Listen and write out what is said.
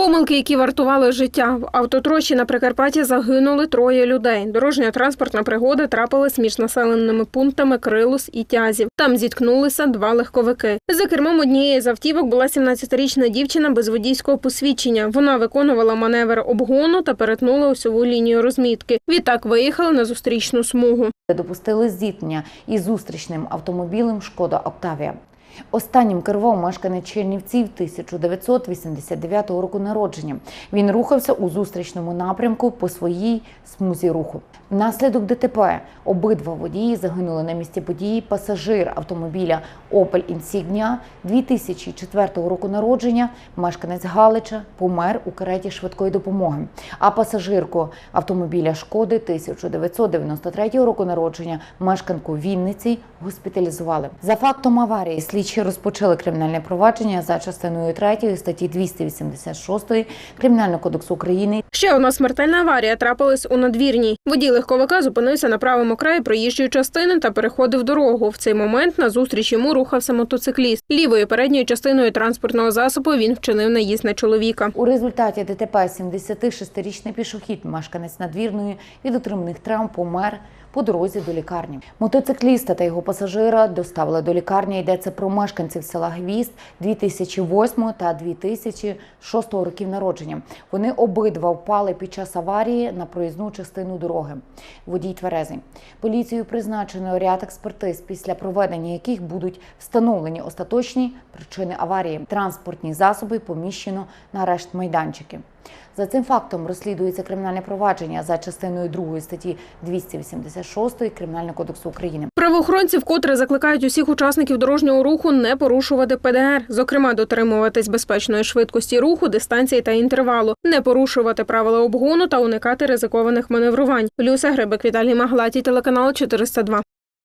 Помилки, які вартували життя. В автотрощі на Прикарпатті загинули троє людей. Дорожня транспортна пригода трапилась між населеними пунктами Крилус і Тязів. Там зіткнулися два легковики. За кермом однієї з автівок була 17-річна дівчина без водійського посвідчення. Вона виконувала маневр обгону та перетнула усьову лінію розмітки. Відтак виїхали на зустрічну смугу. допустили зіткнення із зустрічним автомобілем Шкода Октавія. Останнім керував мешканець Чернівців 1989 року народження. Він рухався у зустрічному напрямку по своїй смузі руху. Внаслідок ДТП обидва водії загинули на місці події. Пасажир автомобіля Opel Insignia 2004 року народження, мешканець Галича, помер у кареті швидкої допомоги. А пасажирку автомобіля Шкоди 1993 року народження, мешканку Вінниці, госпіталізували. За фактом аварії слідчі розпочали кримінальне провадження за частиною 3 статті 286 Кримінального кодексу України Ще одна смертельна аварія трапилась у надвірній. Водій легковика зупинився на правому краї проїжджої частини та переходив дорогу. В цей момент на зустріч йому рухався мотоцикліст. Лівою передньою частиною транспортного засобу він вчинив наїзд на чоловіка. У результаті ДТП 76-річний пішохід, мешканець надвірної від отриманих травм помер по дорозі до лікарні. Мотоцикліста та його пасажира доставили до лікарні. Йдеться про мешканців села Гвізд 2008 та 2006 років народження. Вони обидва впали під час аварії на проїзну частину дороги. Водій тверезий. Поліцією призначено ряд експертиз, після проведення яких будуть встановлені остаточні причини аварії. Транспортні засоби поміщено на арешт майданчики. За цим фактом розслідується кримінальне провадження за частиною 2 статті 286 Кримінального кодексу України. Правоохоронці вкотре закликають усіх учасників дорожнього руху не порушувати ПДР, зокрема дотримуватись безпечної швидкості руху, дистанції та інтервалу, не порушувати правила обгону та уникати ризикованих маневрувань. Люся Грибик, Віталій Маглатій, телеканал 402.